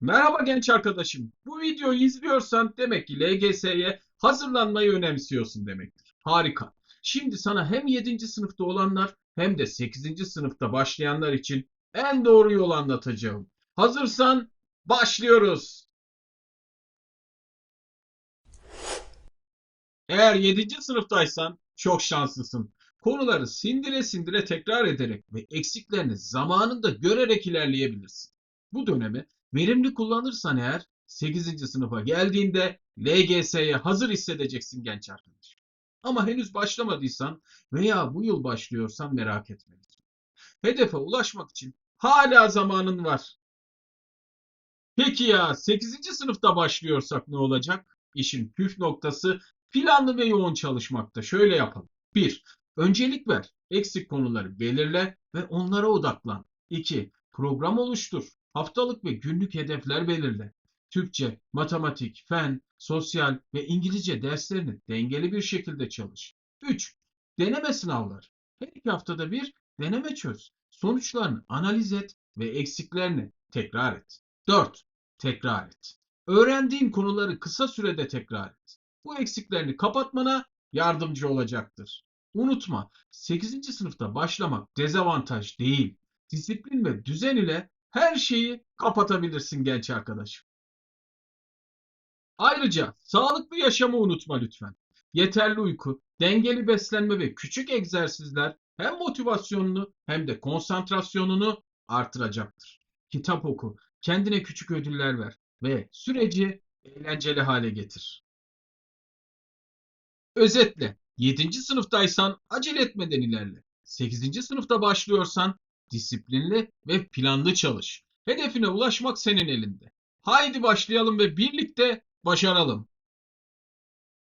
Merhaba genç arkadaşım. Bu videoyu izliyorsan demek ki LGS'ye hazırlanmayı önemsiyorsun demektir. Harika. Şimdi sana hem 7. sınıfta olanlar hem de 8. sınıfta başlayanlar için en doğru yolu anlatacağım. Hazırsan başlıyoruz. Eğer 7. sınıftaysan çok şanslısın. Konuları sindire sindire tekrar ederek ve eksiklerini zamanında görerek ilerleyebilirsin. Bu dönemi verimli kullanırsan eğer 8. sınıfa geldiğinde LGS'ye hazır hissedeceksin genç arkadaş. Ama henüz başlamadıysan veya bu yıl başlıyorsan merak etme. Hedefe ulaşmak için hala zamanın var. Peki ya 8. sınıfta başlıyorsak ne olacak? İşin püf noktası planlı ve yoğun çalışmakta. Şöyle yapalım. 1. Öncelik ver. Eksik konuları belirle ve onlara odaklan. 2. Program oluştur. Haftalık ve günlük hedefler belirle. Türkçe, matematik, fen, sosyal ve İngilizce derslerini dengeli bir şekilde çalış. 3. Deneme sınavları. Her iki haftada bir deneme çöz. Sonuçlarını analiz et ve eksiklerini tekrar et. 4. Tekrar et. Öğrendiğin konuları kısa sürede tekrar et. Bu eksiklerini kapatmana yardımcı olacaktır. Unutma, 8. sınıfta başlamak dezavantaj değil. Disiplin ve düzen ile her şeyi kapatabilirsin genç arkadaşım. Ayrıca sağlıklı yaşamı unutma lütfen. Yeterli uyku, dengeli beslenme ve küçük egzersizler hem motivasyonunu hem de konsantrasyonunu artıracaktır. Kitap oku, kendine küçük ödüller ver ve süreci eğlenceli hale getir. Özetle 7. sınıftaysan acele etmeden ilerle. 8. sınıfta başlıyorsan disiplinli ve planlı çalış. Hedefine ulaşmak senin elinde. Haydi başlayalım ve birlikte başaralım.